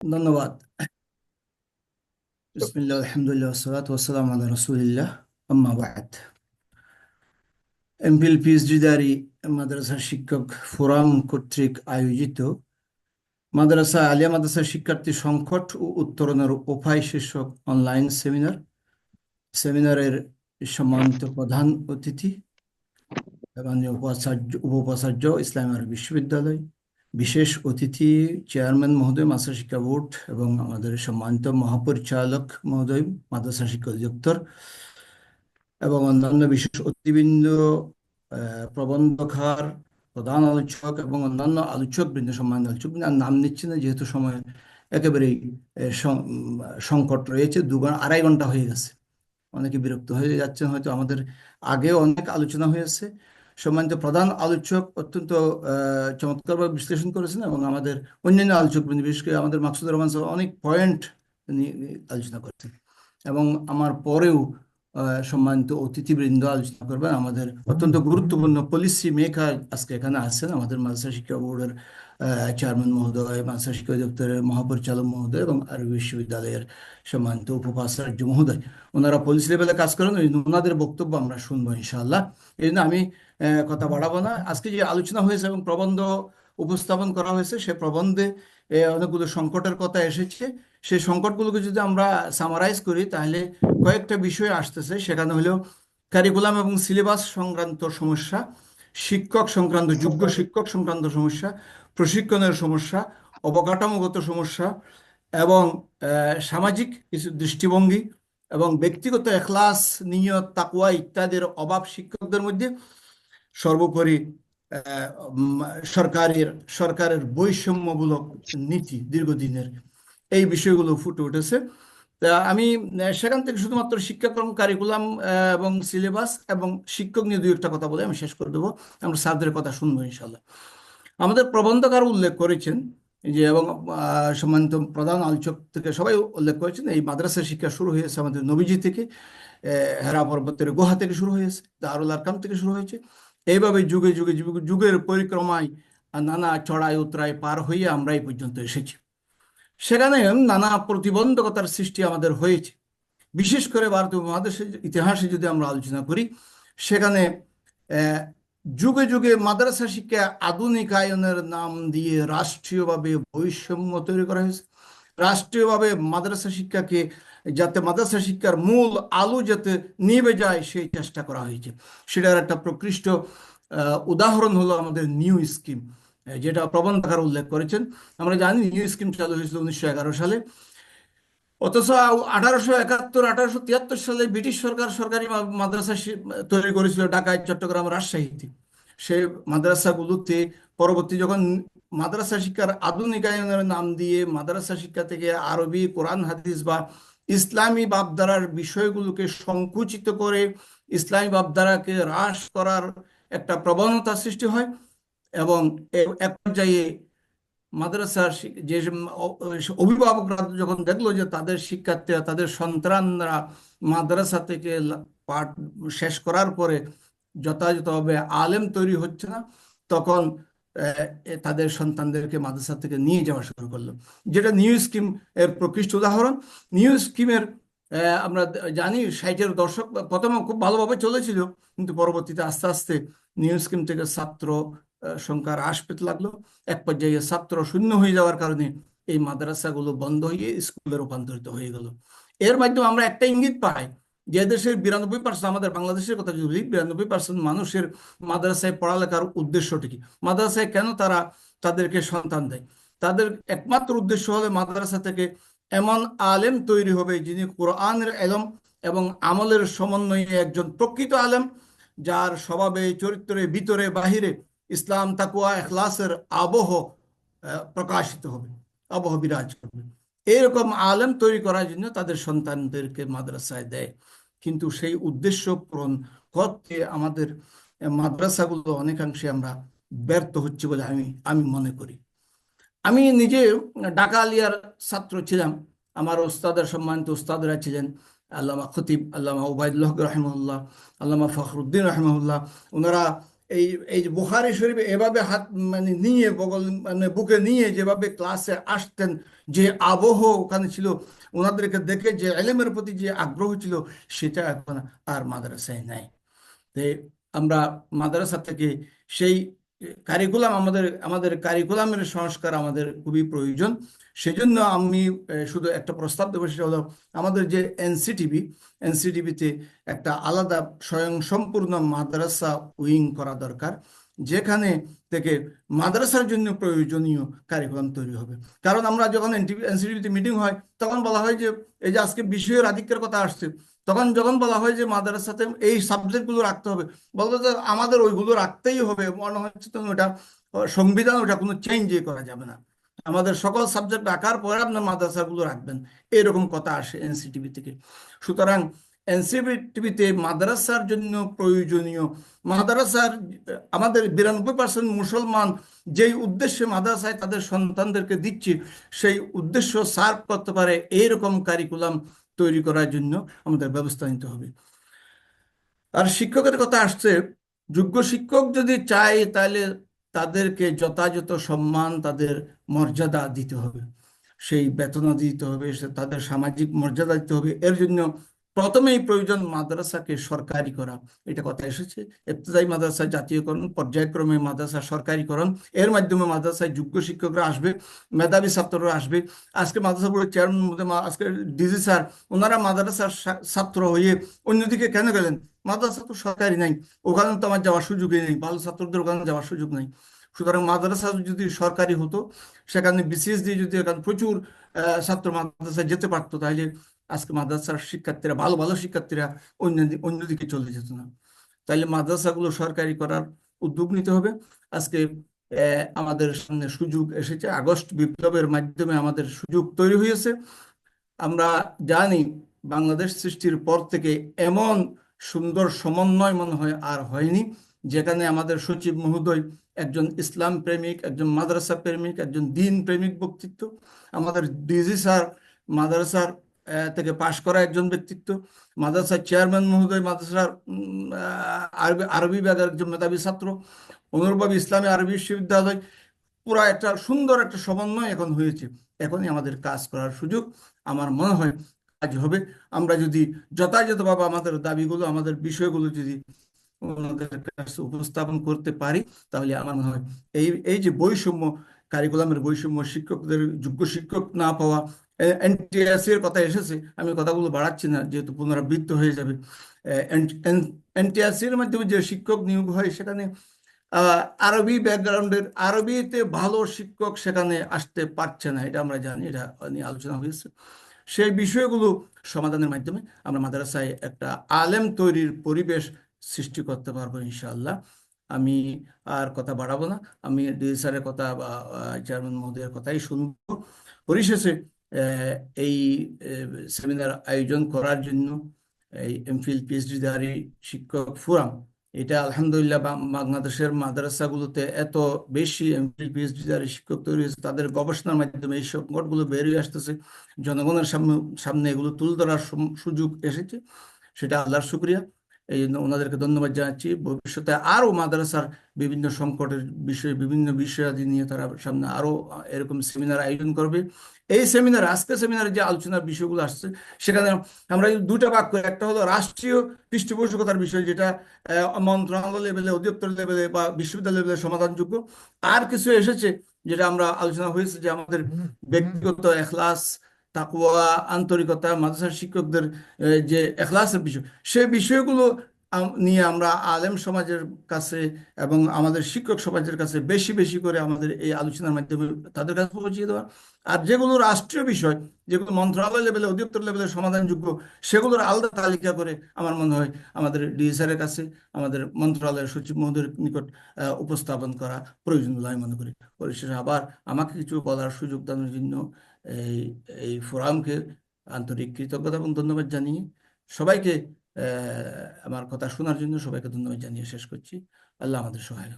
ধন্যবাদ। বিসমিল্লাহ আলহামদুলিল্লাহ সালাত ওয়াসালাম আলা রাসূলিল্লাহ আম্মা বাদ। এমপিএল পিএইচডিধারী মাদ্রাসা শিক্ষক ফোরাম কর্তৃক আয়োজিত মাদ্রাসা আলিয়া মাদ্রাসা শিক্ষার্থী সংকট ও উত্তরণের উপায় শীর্ষক অনলাইন সেমিনার। সেমিনারের সম্মানিত প্রধান অতিথি মাননীয় উপাচার্য উপাচার্য ইসলামী বিশ্ববিদ্যালয়। বিশেষ অতিথি চেয়ারম্যান মহোদয়, মাদ্রাসা শিক্ষা বোর্ড এবং আমাদের সম্মানিত মহাপরিচালক মহোদয়, মাদ্রাসা শিক্ষা অধিদপ্তর এবং অন্যান্য বিশেষ অতিবৃন্দ প্রবন্ধকার, প্রধান আলোচক এবং অন্যান্য আলোচক বৃন্দ সম্মানিত আলোচক আর নাম নিচ্ছি না, যেহেতু সময় একেবারেই সংকট রয়েছে দু ঘণ্টা আড়াই ঘণ্টা হয়ে গেছে। অনেকে বিরক্ত হয়ে যাচ্ছেন, হয়তো আমাদের আগেও অনেক আলোচনা হয়েছে। সম্মানিত প্রধান আলোচক অত্যন্ত চমৎকারভাবে বিশ্লেষণ করেছেন এবং আমাদের অন্যান্য আলোচক বিশেষ করে আমাদের মাকসুদুর রহমান অনেক পয়েন্ট আলোচনা করেছেন। এবং আমার পরেও সম্মানিত অতিথিবৃন্দ আলোচনা করবেন। আমাদের অত্যন্ত গুরুত্বপূর্ণ পলিসি মেকার আজকে এখানে আছেন আমাদের মাদ্রাসা শিক্ষা বোর্ডের চেয়ারম্যান মহোদয়, মাদ্রাসা শিক্ষা দপ্তরের মহাপরিচালক মহোদয় এবং আরবি বিশ্ববিদ্যালয়ের সম্মানিত উপপাচার্য মহোদয়। ওনারা পলিসি লেভেলে কাজ করেন, ওই ওনাদের বক্তব্য আমরা শুনব ইনশাআল্লাহ। এই জন্য আমি কথা বাড়াবো না। আজকে যে আলোচনা হয়েছে এবং প্রবন্ধ উপস্থাপন করা হয়েছে, সে প্রবন্ধে অনেকগুলো সংকটের কথা এসেছে। সেই সংকটগুলোকে যদি আমরা সামারাইজ করি, তাহলে কয়েকটা বিষয় আসতেছে। সেখানে হলো কারিকুলাম এবং সিলেবাস সংক্রান্ত সমস্যা, শিক্ষক সংক্রান্ত, যোগ্য শিক্ষক সংক্রান্ত সমস্যা, প্রশিক্ষণের সমস্যা, অবকাঠামোগত সমস্যা এবং সামাজিক কিছু দৃষ্টিভঙ্গি এবং ব্যক্তিগত এখলাস, নিয়ত তাকুয়া ইত্যাদির অভাব শিক্ষকদের মধ্যে। সর্বোপরি সরকারের সরকারের বৈষম্যমূলক নীতি দীর্ঘদিনের এই বিষয়গুলো ফুটে উঠেছে। আমি সেখান থেকে শুধুমাত্র শিক্ষাক্রম কারিকুলাম এবং সিলেবাস এবং শিক্ষক নিয়ে দুই একটা কথা বলে আমি শেষ করে দেবো। আমরা স্যারদের কথা শুনব ইনশাল্লাহ আমাদের প্রবন্ধকার উল্লেখ করেছেন যে, এবং সম্মানিত প্রধান আলোচক থেকে সবাই উল্লেখ করেছেন, এই মাদ্রাসা শিক্ষা শুরু হয়েছে আমাদের নবীজি থেকে হেরা পর্বতের গুহা থেকে শুরু হয়েছে, দারুল আরকাম থেকে শুরু হয়েছে। এইভাবে যুগে যুগে যুগের পরিক্রমায় নানা চড়াই উতরাই পার হয়ে আমরা এই পর্যন্ত এসেছি। সেখানে নানা প্রতিবন্ধকতার সৃষ্টি আমাদের হয়েছে। বিশেষ করে ভারতীয় মহাদেশের ইতিহাসে যদি আমরা আলোচনা করি, সেখানে যুগে যুগে মাদ্রাসা শিক্ষা আধুনিকায়নের নাম দিয়ে রাষ্ট্রীয়ভাবে বৈষম্য তৈরি করা হয়েছে। রাষ্ট্রীয়ভাবে মাদ্রাসা শিক্ষাকে, যাতে মাদ্রাসা শিক্ষার মূল আলো যাতে নিভে যায়, সেই চেষ্টা করা হয়েছে। সেটার একটা প্রকৃষ্ট উদাহরণ হলো আমাদের নিউ স্কিম। যেটা প্রবন্ধকার উল্লেখ করেছেন। আমরা জানি নিউ স্কিম চালু হয়েছিল উনিশশো এগারো সালে। অথচ আঠারোশো একাত্তর, আঠারোশো তিয়াত্তর সালে ব্রিটিশ সরকার সরকারি মাদ্রাসা তৈরি করেছিল ঢাকায় চট্টগ্রাম রাজশাহীতে। সে মাদ্রাসাগুলোতে পরবর্তী যখন মাদ্রাসা শিক্ষার আধুনিকায়নের নাম দিয়ে মাদ্রাসা শিক্ষা থেকে আরবি, কোরআন, হাদিস বা ইসলামী ভাবধারার বিষয়গুলোকে সংকুচিত করে ইসলামী ভাবধারাকে হ্রাস করার একটা প্রবণতা সৃষ্টি হয়। এবং এক পর্যায়ে মাদ্রাসার যে অভিভাবকরা যখন দেখল যে তাদের শিক্ষার্থীরা, তাদের সন্তানরা মাদ্রাসা থেকে পাঠ শেষ করার পরে যথাযথভাবে আলেম তৈরি হচ্ছে না, তখন তাদের সন্তানদেরকে মাদ্রাসা থেকে নিয়ে যাওয়া শুরু করল। যেটা নিউ স্কিম এর প্রকৃষ্ট উদাহরণ। নিউ স্কিমের আমরা জানি ষাটের দশক প্রথমে খুব ভালোভাবে চলেছিল, কিন্তু পরবর্তীতে আস্তে আস্তে নিউ স্কিম থেকে ছাত্র সংখ্যা হ্রাস পেতে লাগল। এক পর্যায়ে ছাত্র শূন্য হয়ে যাওয়ার কারণে এই মাদ্রাসাগুলো বন্ধ হয়ে স্কুলে রূপান্তরিত হয়ে গেল। এর মাধ্যমে আমরা একটা ইঙ্গিত পাই যে দেশের বিরানব্বই পার্সেন্ট, আমাদের বাংলাদেশের কথা যদি বলি, বিরানব্বই পার্সেন্ট মানুষের মাদ্রাসায় পড়ালেখার উদ্দেশ্যটি কি? মাদ্রাসায় কেন তারা তাদেরকে সন্তান দেয়? তাদের একমাত্র উদ্দেশ্য হলে মাদ্রাসা থেকে এমন আলেম তৈরি হবে যিনি কোরআনের এলম এবং আমলের সমন্বয়ে একজন প্রকৃত আলেম, যার স্বভাবে, চরিত্রে, ভিতরে, বাহিরে ইসলাম তাকুয়া এখলাসের আবহ প্রকাশিত হবে, আবহ বিরাজ করবে। এরকম আলেম তৈরি করার জন্য তাদের সন্তানদেরকে মাদ্রাসায় দেয়। কিন্তু সেই উদ্দেশ্য পূরণ করতে আমাদের মাদ্রাসাগুলো অনেকাংশে আমরা ব্যর্থ হচ্ছে বলে আমি আমি মনে করি। আমি নিজে ঢাকা আলিয়ার ছাত্র ছিলাম। আমার ওস্তাদের সম্মানিত ওস্তাদরা ছিলেন আল্লামা খতিব, আল্লামা উবায়দুল্লাহ রহমুল্লাহ আল্লামা ফখরুদ্দিন রহমুল্লাহ ওনারা এই এই যে বুখারী শরীফে এভাবে হাত মানে নিয়ে বগল মানে বুকে নিয়ে যেভাবে ক্লাসে আসতেন, যে আবহ ওখানে ছিল, ওনাদেরকে দেখে যে এলেমের প্রতি যে আগ্রহ ছিল, সেটা এখন আর মাদ্রাসায় নাই। আমরা মাদ্রাসা থেকে সেই কারিকুলাম আমাদের আমাদের কারিকুলামের সংস্কার আমাদের খুবই প্রয়োজন। সেজন্য আমি শুধু একটা প্রস্তাব দেবো, সেটা হলো আমাদের যে এনসিটিভি, এনসিটিভিতে একটা আলাদা স্বয়ংসম্পূর্ণ মাদ্রাসা উইং করা দরকার। যেখানে থেকে মাদ্রাসার জন্য প্রয়োজনীয় কারিকুলাম তৈরি হবে। কারণ আমরা যখন এনসিটিভিতে মিটিং হয়, তখন বলা হয় যে, এই যে আজকে বিষয়ের আধিক্যের কথা আসছে, তখন যখন বলা হয় যে মাদ্রাসাতে এই সাবজেক্টগুলো রাখতে হবে, বলতে যে আমাদের ওইগুলো রাখতেই হবে, মনে হচ্ছে তো ওটা সংবিধান ওটা কোনো চেঞ্জই করা যাবে না। আমাদের সকল সাবজেক্ট রাখার পরে আপনার মাদ্রাসাগুলো রাখবেন, এরকম কথা আসে এনসিটিভি থেকে। সুতরাং এনসিটিভিতে মাদ্রাসার জন্য প্রয়োজনীয়। মাদ্রাসার, আমাদের বিরানব্বই পার্সেন্ট মুসলমান যেই উদ্দেশ্যে মাদ্রাসায় তাদের সন্তানদেরকে দিচ্ছে, সেই উদ্দেশ্য সার্ভ করতে পারে এইরকম কারিকুলাম তৈরি করার জন্য আমাদের ব্যবস্থা নিতে হবে। আর শিক্ষকের কথা আসছে, যোগ্য শিক্ষক যদি চায় তাহলে তাদেরকে যথাযথ সম্মান, তাদের মর্যাদা দিতে হবে। সেই বেতনা দিতে হবে তাদের সামাজিক মর্যাদা দিতে হবে। এর জন্য প্রথমেই প্রয়োজন মাদ্রাসাকে সরকারি করা। এটা কথা এসেছে। এফতেদায়ী মাদ্রাসা, জাতীয়করণ, পর্যায়ক্রমে মাদ্রাসা সরকারিকরণ। এর মাধ্যমে মাদ্রাসায় যোগ্য শিক্ষকরা আসবে, মেধাবী ছাত্ররা আসবে। আজকে মাদ্রাসা বোর্ডের চেয়ারম্যান আজকে ডিজি স্যার ওনারা মাদ্রাসার ছাত্র হয়ে অন্যদিকে কেন গেলেন? মাদ্রাসা তো সরকারি নাই। ওখানে তো আমার যাওয়ার সুযোগই নেই। ভালো ছাত্রদের ওখানে যাওয়ার সুযোগ নেই। সুতরাং মাদ্রাসা যদি সরকারি হতো, সেখানে বিসিএস দিয়ে যদি এখানে প্রচুর ছাত্র মাদ্রাসায় যেতে পারতো, তাহলে আজকে মাদ্রাসার শিক্ষার্থীরা, ভালো ভালো শিক্ষার্থীরা অন্য অন্যদিকে চলে যেত না। তাইলে মাদ্রাসাগুলো সরকারি করার উদ্যোগ নিতে হবে। আজকে আমাদের সামনে সুযোগ এসেছে। আগস্ট বিপ্লবের মাধ্যমে আমাদের সুযোগ তৈরি হয়েছে। আমরা জানি বাংলাদেশ সৃষ্টির পর থেকে এমন সুন্দর সমন্বয় মনে হয় আর হয়নি, যেখানে আমাদের সচিব মহোদয় একজন ইসলাম প্রেমিক, একজন মাদ্রাসা প্রেমিক, একজন দিন প্রেমিক বক্তৃত্ব। আমাদের ডিজি স্যার মাদ্রাসার থেকে পাশ করা একজন ব্যক্তিত্ব। মাদ্রাসার চেয়ারম্যান মহোদয়, মাদ্রাসার আরবি আরবি বিভাগের একজন মেধাবী ছাত্র, অনুরূপভাবে ইসলামী আরবি বিশ্ববিদ্যালয়। পুরা একটা সুন্দর একটা সমন্বয় এখন হয়েছে। এখনই আমাদের কাজ করার সুযোগ আমার মনে হয় কাজ হবে। আমরা যদি যথাযথভাবে আমাদের দাবিগুলো, আমাদের বিষয়গুলো যদি ওনাদের কাছে উপস্থাপন করতে পারি, তাহলে আমার মনে হয় এই এই যে বৈষম্য কারিকুলামের বৈষম্য শিক্ষকদের, যোগ্য শিক্ষক না পাওয়া এনটিএসসি এর কথা এসেছে, আমি কথাগুলো বাড়াচ্ছি না, যেহেতু পুনরাবৃত্ত হয়ে যাবে। এনটিএসসি এর মাধ্যমে যে শিক্ষক নিয়োগ হয় সেখানে আরবি ব্যাকগ্রাউন্ডের আরবিতে ভালো শিক্ষক সেখানে আসতে পারছে না, এটা আমরা জানি, এটা নিয়ে আলোচনা হয়েছে। সেই বিষয়গুলো সমাধানের মাধ্যমে আমরা মাদ্রাসায় একটা আলেম তৈরির পরিবেশ সৃষ্টি করতে পারব ইনশাআল্লাহ। আমি আর কথা বাড়াবো না, আমি ডিজি স্যারের কথা বা চেয়ারম্যান মহোদয়ের কথাই শুনব। পরিশেষে এই সেমিনার আয়োজন করার জন্য এই এমফিল পিএইচডিধারী শিক্ষক ফোরাম। এটা আলহামদুলিল্লাহ বাংলাদেশের মাদ্রাসাগুলোতে এত বেশি এমফিল পিএইচডিধারী শিক্ষক তৈরি হয়েছে, তাদের গবেষণার মাধ্যমে এই সংকটগুলো বেরিয়ে আসতেছে। জনগণের সামনে সামনে এগুলো তুলে ধরার সুযোগ এসেছে। সেটা আল্লাহর শুক্রিয়া। এই জন্য ওনাদেরকে ধন্যবাদ জানাচ্ছি। ভবিষ্যতে আরও মাদ্রাসার বিভিন্ন সংকটের বিষয়ে বিভিন্ন বিষয়াদি নিয়ে তারা সামনে আরও এরকম সেমিনার আয়োজন করবে। এই সেমিনার আজকে সেমিনারে যে আলোচনার বিষয়গুলো আসছে সেখানে আমরা দুটা করি একটা হলো রাষ্ট্রীয় পৃষ্ঠপোষকতার বিষয় যেটা মন্ত্রণালয় লেভেলে অধিদপ্তর লেভেলে বা বিশ্ববিদ্যালয় লেভেলে সমাধানযোগ্য। আর কিছু এসেছে যেটা আমরা আলোচনা হয়েছে যে আমাদের ব্যক্তিগত এখলাস তাকুয়া আন্তরিকতা, মাদ্রাসার শিক্ষকদের যে এখলাসের বিষয়, সে বিষয়গুলো নিয়ে আমরা আলেম সমাজের কাছে এবং আমাদের শিক্ষক সমাজের কাছে বেশি বেশি করে আমাদের এই আলোচনার মাধ্যমে তাদের কাছে পৌঁছিয়ে দেওয়া। আর যেগুলো রাষ্ট্রীয় বিষয়, যেগুলো মন্ত্রণালয় লেভেলে অধিদপ্তর লেভেলে সমাধানযোগ্য, সেগুলোর আলাদা তালিকা করে আমার মনে হয় আমাদের ডিএসআরের কাছে, আমাদের মন্ত্রণালয়ের সচিব মহোদয়ের নিকট উপস্থাপন করা প্রয়োজন বলে আমি মনে করি। পরিশেষে আবার আমাকে কিছু বলার সুযোগ দানের জন্য এই এই ফোরামকে আন্তরিক কৃতজ্ঞতা এবং ধন্যবাদ জানিয়ে সবাইকে আমার কথা শোনার জন্য সবাইকে ধন্যবাদ জানিয়ে শেষ করছি। আল্লাহ আমাদের সহায়